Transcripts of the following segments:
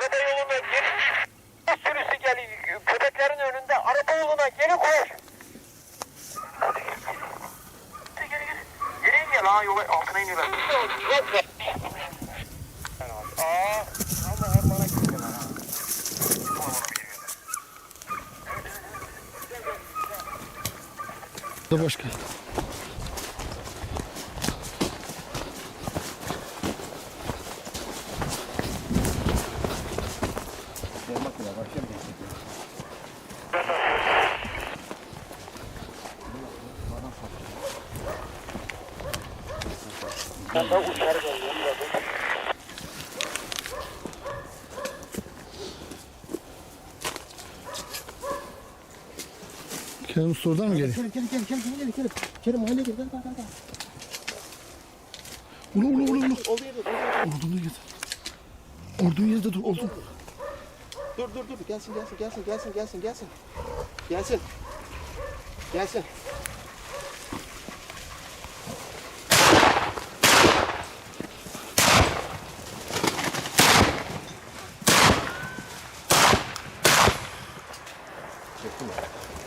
araba yoluna geri sürüsü geliyor. Köpeklerin önünde araba yoluna geri koş. Hadi gel. Gel gel gel. Geri in gel ha yola altına iniyorlar. Aa, ama ormana gidiyorlar ha. Ormana bir yere. Da başka. De uçar geliyorum. Kerem Usta oradan mı geliyor? Gel gel gel gel gel gel. Kerim mahalle gel gel gel gel. Ulu ulu ulu ulu. Olduğu yerde yerde. Olduğun yerde. Olduğun yerde dur. Oldun. Dur dur dur gelsin gelsin gelsin gelsin gelsin gelsin. Gelsin. Gelsin. 对这么大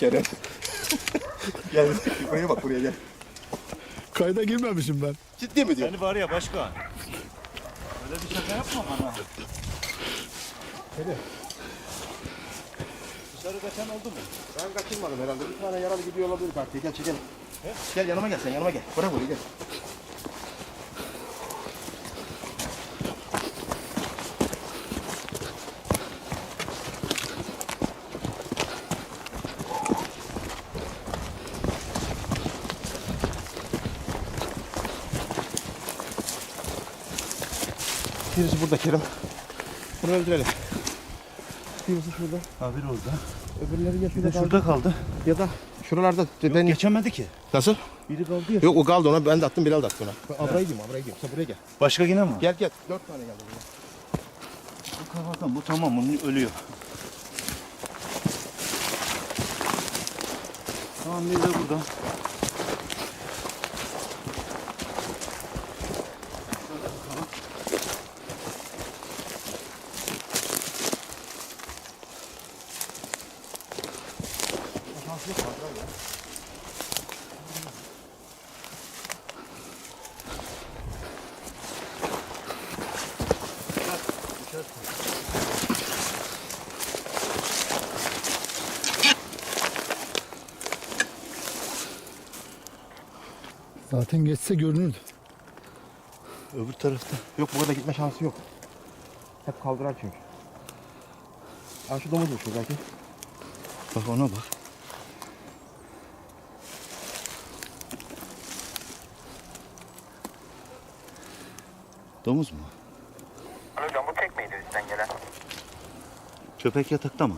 Kerem. gel buraya bak buraya gel. Kayda girmemişim ben. Ciddi mi diyor? Seni var ya başkan. Öyle bir şaka yapma bana. Dışarı kaçan oldu mu? Ben kaçırmadım herhalde. Bir tane yaralı gidiyor olabilir partiye. Gel çekelim. Gel yanıma gel sen yanıma gel. Bırak burayı gel. Birisi burada Kerim. Bunu öldürelim. Birisi şurada. Ha biri orada. Öbürleri ya şurada de kaldı. şurada kaldı. Ya da şuralarda. ben... Geçemedi ki. Nasıl? Biri kaldı ya. Yok o kaldı ona ben de attım Bilal da attı ona. Abra'yı diyeyim Abra'yı diyeyim. Sen buraya gel. Başka yine mi? Gel gel. Dört tane geldi buraya. Bu kafadan bu tamam bunun ölüyor. Tamam bir de burada. Zaten geçse görünürdü. Öbür tarafta. Yok burada gitme şansı yok. Hep kaldırar çünkü. Aa şu domuz uçuyor belki. Bak ona bak. Domuz mu? Hocam bu tek miydi üstten gelen? Köpek yatakta mı?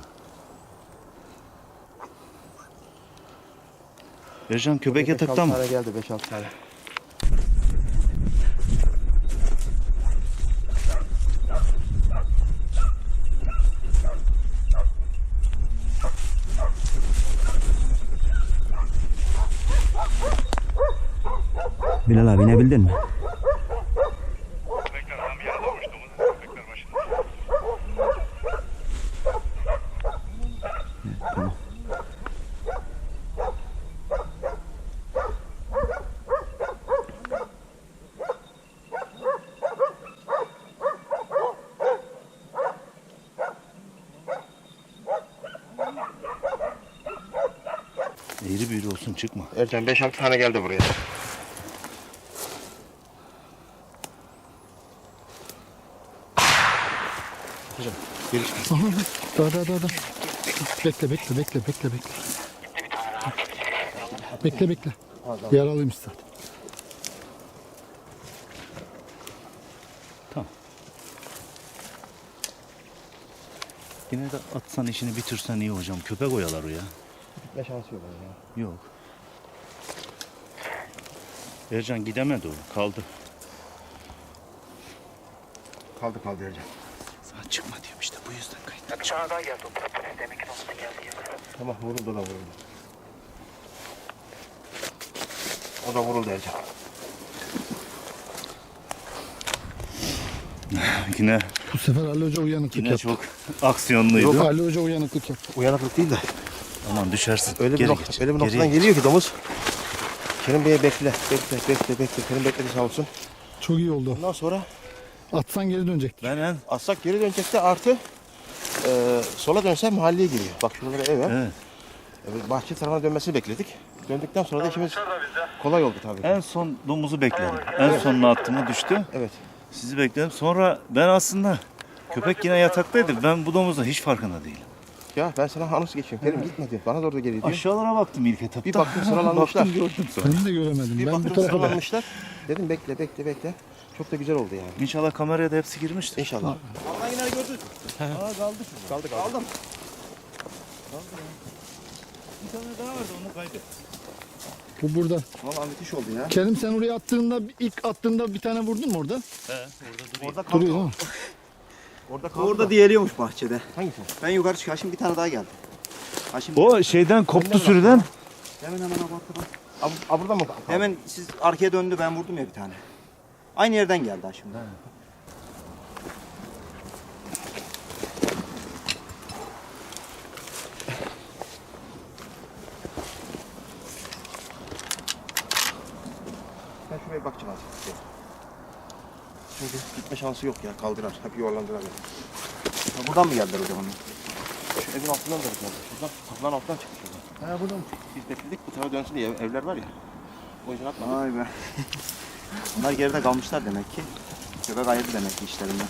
Ercan köpek yatakta mı? geldi 5-6 tane. Bilal abi inebildin mi? Olsun çıkma. Ercan 5-6 tane geldi buraya. Hocam. Aha, daha daha daha daha. Bekle bekle bekle bekle bekle. Bekle bekle. Yaralıymış zaten. Yine de atsan işini bitirsen iyi hocam. Köpek oyalar o ya. Gitme şansı yok ya. Yok. Ercan gidemedi o. Kaldı. Kaldı kaldı Ercan. Sana çıkma diyorum işte bu yüzden kayıt. Bir tane daha geldi o tarafa. Demek ki nasıl geldi ya. Tamam vuruldu da vuruldu. O da vuruldu Ercan. Yine Bu sefer Ali Hoca uyanıklık yine yaptı. çok aksiyonluydu. Yok Ali Hoca uyanıklık yaptı. Uyanıklık değil de Aman düşersin. öyle bir, Geri nokta, geç. öyle bir Geri noktadan geç. geliyor ki domuz. Kerim Bey'e bekle, bekle, bekle, bekle. Kerim bekledi sağ olsun. Çok iyi oldu. Ondan sonra Atsan geri dönecekti. Ben en atsak geri dönecekti artı e, sola dönse mahalleye giriyor. Bak şuralara ev var. Evet. E, bahçe tarafına dönmesini bekledik. Döndükten sonra da işimiz kolay oldu tabii. en son domuzu bekledim. En sonuna attığımı düştü. Evet. Sizi bekledim. Sonra ben aslında köpek yine yataktaydı. Ben bu domuzda hiç farkında değilim. Ya ben sana anons geçiyorum. Kerim gitme diyor. Bana doğru da geliyor diyor. Aşağılara baktım ilk etapta. Bir baktım sıralanmışlar. Baktım gördüm. Ben de göremedim. Bir ben bu baktım tarafa da. sıralanmışlar. Dedim bekle bekle bekle. Çok da güzel oldu yani. İnşallah kameraya da hepsi girmiştir. İnşallah. Aa kaldı. Kaldı kaldı. Aldım. Bir tane daha vardı onu kaydet. Bu burada. Valla müthiş oldu ya. Kerim sen oraya attığında ilk attığında bir tane vurdun mu orada? He, orada duruyor. Orada kaldı. Duruyor değil mi? Orada kaldı. Orada da. diğeriyormuş bahçede. Hangisi? Ben yukarı çıkar şimdi bir tane daha geldi. Ha şimdi O şeyden koptu sürüden. hemen hemen abartıdan. Ab, ab burada mı? kaldı? Hemen siz arkaya döndü ben vurdum ya bir tane. Aynı yerden geldi ha şimdi. Ben şuraya bakacağım azıcık. Çünkü gitme şansı yok ya. Kaldırar. Hep yuvarlandılar beni. Ha, buradan mı geldiler o zaman? Şu evin altından da bir Şuradan, kapıların altından çıktı şuradan. Ha buradan mı? Biz bekledik bu tarafa dönsün diye ev- evler var ya. O yüzden atmadık. Vay be. Onlar geride kalmışlar demek ki. Köpek ayırdı demek ki işlerinden.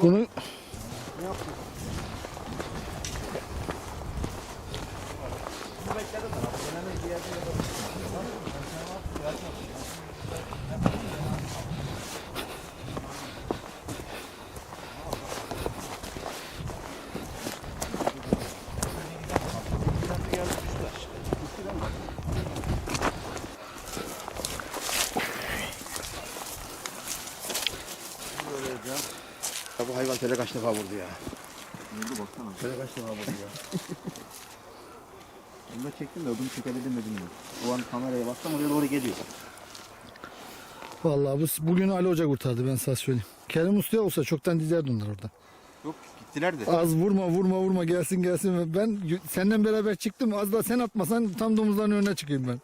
Bunu Tele kaç defa vurdu ya. Vurdu baksana. Tele kaç defa vurdu ya. Bunu da çektim de ödümü çekebildim mi. O an kameraya baktım oraya doğru geliyor. vallahi bu, bugün Ali Hoca kurtardı ben sana söyleyeyim. Kerim Usta olsa çoktan dizerdi onlar orada. Yok gittiler de. Az vurma vurma vurma gelsin gelsin. Ben senden beraber çıktım. Az da sen atmasan tam domuzların önüne çıkayım ben.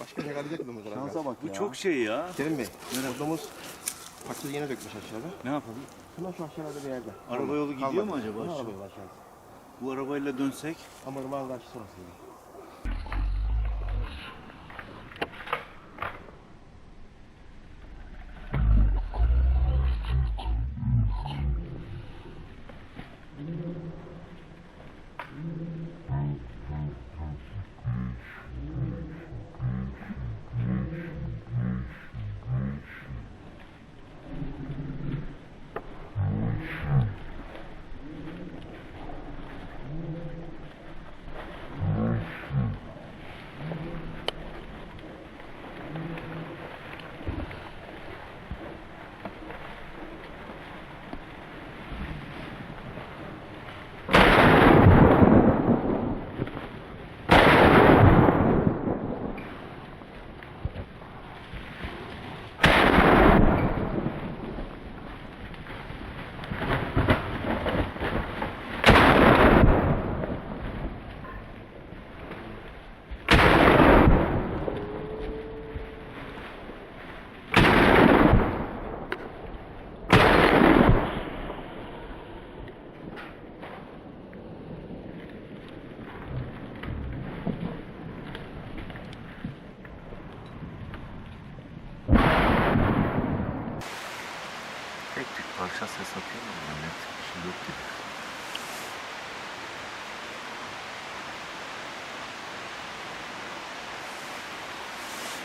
Başka ne kalacak mı mesela? Şansa bak Bu ya. çok şey ya. Kerim Bey, vurduğumuz paksız yine dökmüş aşağıda. Ne yapalım? Hemen şu aşağıda bir yerde. Araba yolu gidiyor mu acaba aşağı? Araba yolu aşağıda. Bu arabayla dönsek Ama ırmağın karşısı orası.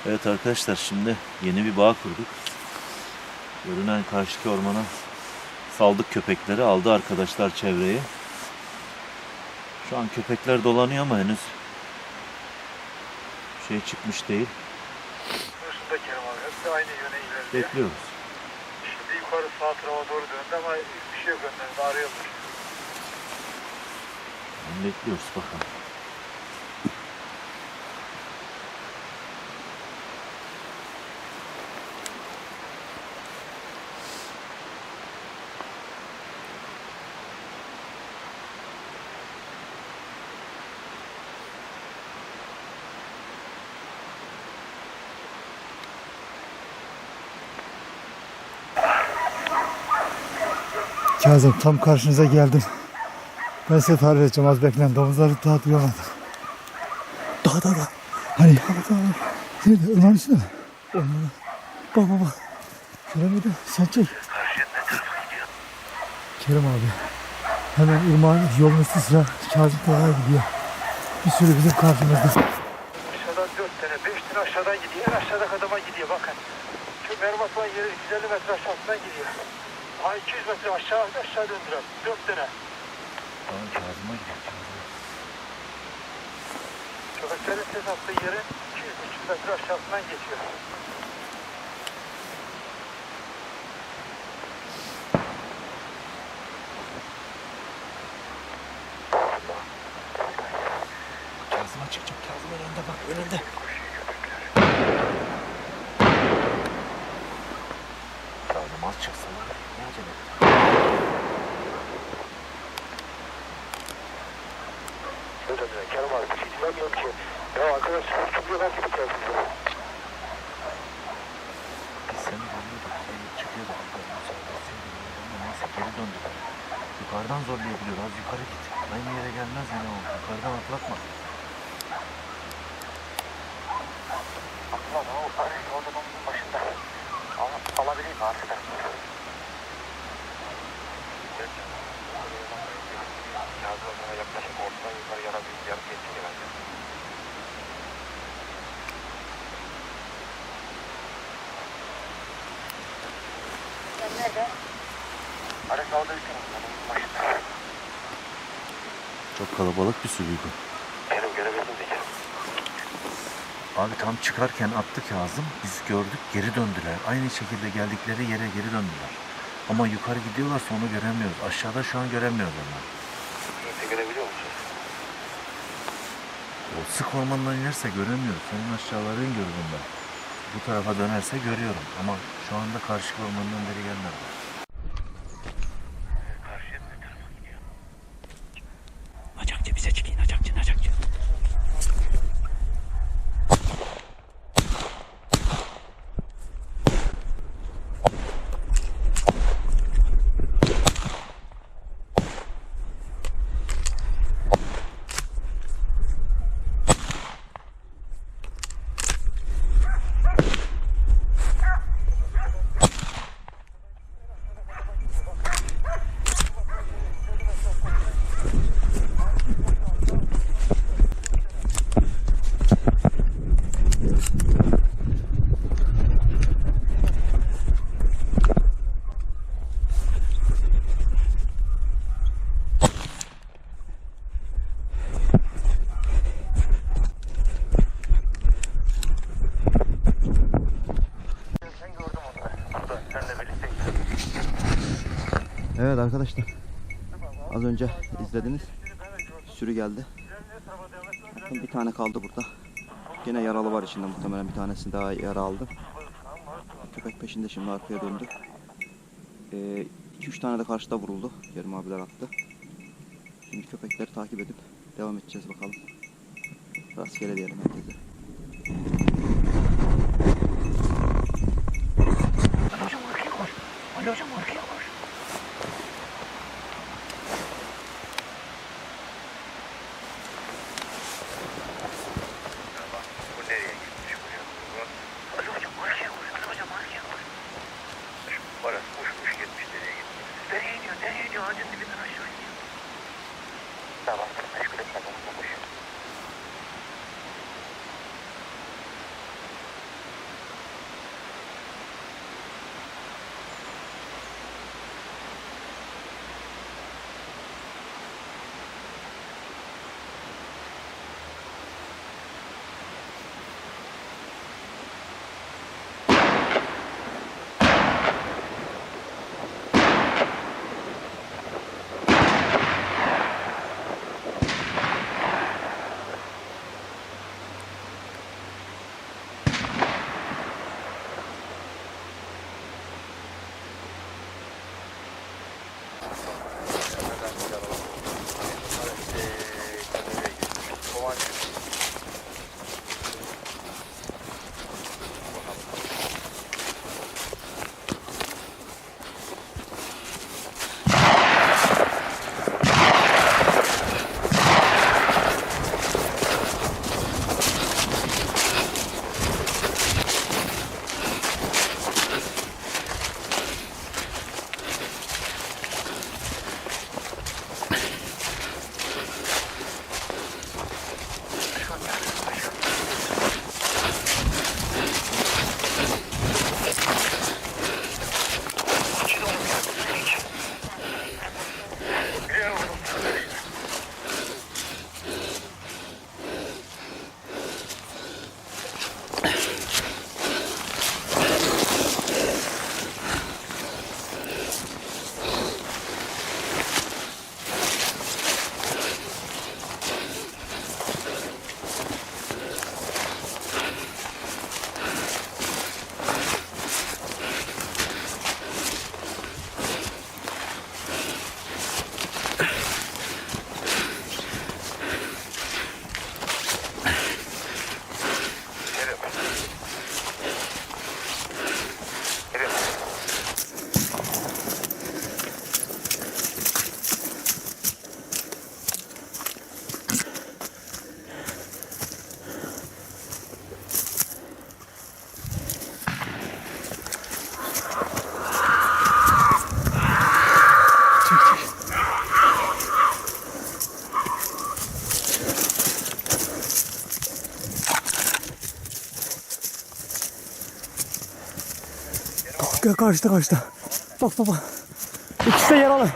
Evet arkadaşlar şimdi yeni bir bağ kurduk. Görünen karşıki ormana saldık köpekleri. Aldı arkadaşlar çevreyi. Şu an köpekler dolanıyor ama henüz şey çıkmış değil. Şurasında Kerim abi. Hepsi aynı yöne ilerliyor. Bekliyoruz. Şimdi yukarı sağ tarafa doğru döndü ama bir şey yok önlerinde arıyorlar. Bekliyoruz bakalım. Kazım tam karşınıza geldim. Ben size tarif edeceğim az bekleyin. Domuzları daha duyamadım. Daha daha daha. Hani? Daha daha. Nerede? Ömer üstünde mi? Olmalı. Bak bak bak. Göremedim. Sen çek. Kerim abi. Hemen ırmağın yolun üstü sıra Kazım Dağı'na gidiyor. Bir sürü bizim karşımızda. Aşağıdan dört tane, beş tane aşağıdan gidiyor. En aşağıdaki adama gidiyor bakın. Şu Mervat var yeri 150 metre aşağısından gidiyor. Ha 200 metre aşağı aşağı döndürer. Dört tane. Tamam Kazım'a gidiyor. Köpeklerin ses attığı yerin 200-300 metre aşağısından geçiyor. Kazım'a çıkacak. Kazım önünde bak önünde. Kazım az çıksa var. acele Şöyle dönüyor. Kerim abi bir şey. Ya arkadaş gibi görüyorduk. Seni çıkıyordu. Ondan sonra biz seni görüyorduk ama neyse geri döndüler. Yukarıdan zorlayabiliyor. Az yukarı git. Aynı yere gelmez yine o. Yukarıdan atlatma. Nerede? Çok kalabalık bir sürüydü. Kerim görebildin mi Kerim? Abi tam çıkarken attı Kazım. Biz gördük geri döndüler. Aynı şekilde geldikleri yere geri döndüler. Ama yukarı gidiyorlar onu göremiyoruz. Aşağıda şu an göremiyoruz onlar. Kimse görebiliyor musun? O sık ormandan inerse göremiyoruz. Senin aşağıların gördüm ben. Bu tarafa dönerse görüyorum. Ama şu anda karşı ormandan beri gelmedi. Arkadaşlar. Az önce izlediniz. Sürü geldi. Bir tane kaldı burada. Yine yaralı var içinde muhtemelen bir tanesini daha yara aldı. Köpek peşinde şimdi arkaya döndü. 2-3 tane de karşıda vuruldu. Kerim abiler attı. Şimdi köpekleri takip edip devam edeceğiz bakalım. Rastgele diyelim herkese. Bu karşıda karşıda. Bak baba. İkisi de yaralı.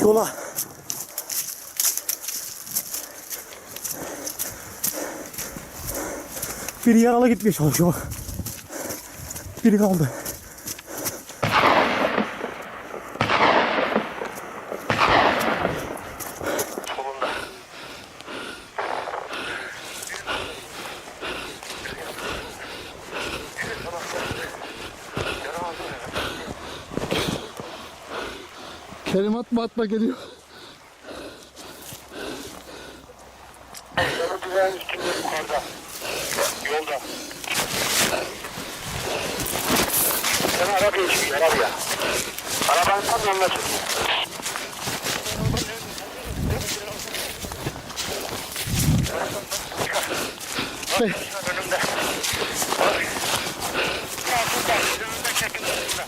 Yola. Biri yaralı gitmeye çalışıyor bak. Biri kaldı. Kerim atma atma geliyor. Güven üstünde yukarıda. Yolda. Sen araba geçiyor arabaya. Arabanın tam yanına çık. Önümde. Ya burada. Önümde çekin önümde.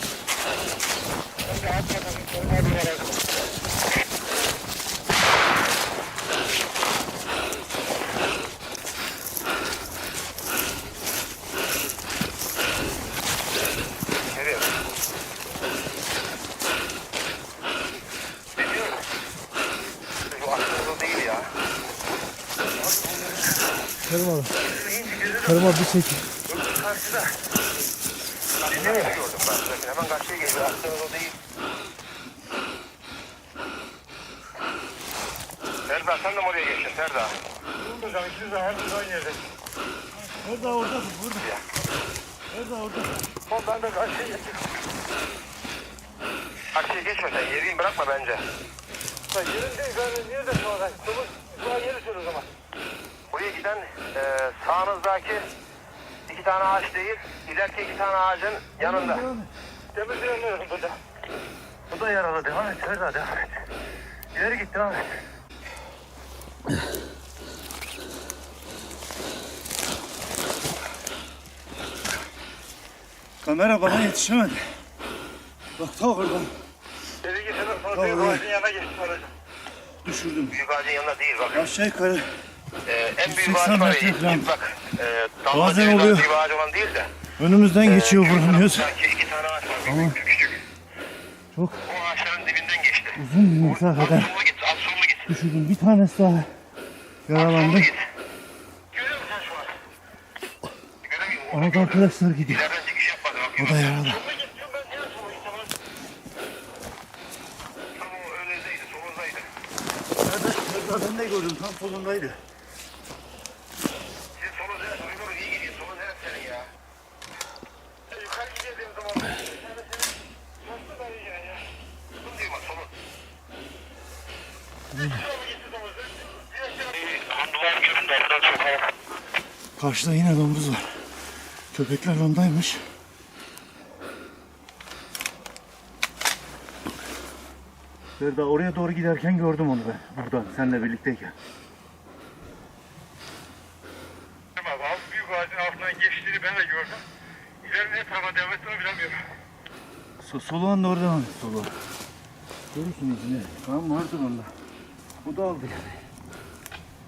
Kerim abi bir çek. Karşıda. Dinlemiyor. Gördüm ben zaten. Hemen karşıya geliyor. Aklımda değil. Serdar sen de oraya geçtin Serdar? Hocam ikiniz de her aynı yerde. Orada orada burada. Orada orada. Oğlum ben de karşıya geçtim. Karşıya geçme sen. Yeriğini bırakma bence. Ya yerin değil. Ben niye de sonra? Çabuk. Daha yeri sür o zaman. Buraya giden e, sağınızdaki iki tane ağaç değil, ileriki iki tane ağacın yanında. Temizleyemiyorum burada. Bu da yaralı. Devam et. Serdar devam et. İleri git devam et. Kamera bana yetişemedi. Bak ta oradan İleri git. Sonra büyük ağacın yanına geç. Sonra. düşürdüm. Büyük ağacın yanına değil bak. Aşağı yukarı Ee, en büyük 80 ağaç var metre ya. falan. git Bak. E, Bazen dalma oluyor. Bir ağaç olan değil de. önümüzden e, geçiyor tarafındaki iki tane ağaç var. Küçük küçük. Çok O ağaçların dibinden geçti. uzun bir Az mesafeden sollu git. Az sollu git. Düşürdüm. Bir tanesi daha yaralandı. Göremiyorum. Arada arkadaşlar gidiyor. O da yaralı. Ben de gördüm tam solundaydı. Siz solun neresi? Yukarı iyi gidiyor. Solun neresi senin ya? Sen yukarı gidiyor benim zaman. Sen de senin. Nasıl da iyi ya? Solun diyor bak solun. Solun gitti solun. Bir aşağı. Handuvar köründe oradan sokağa. Karşıda yine domuz var. Köpekler ondaymış. Ferda oraya doğru giderken gördüm onu ben. Buradan seninle birlikteyken. Az büyük ağacın altından geçtiğini ben de gördüm. İlerinin ne tarafa devam ettiğini bilemiyorum. So Soluğan da oradan aldı soluğu. Görürsün izini. Tamam vardır onda. Bu da aldı yani.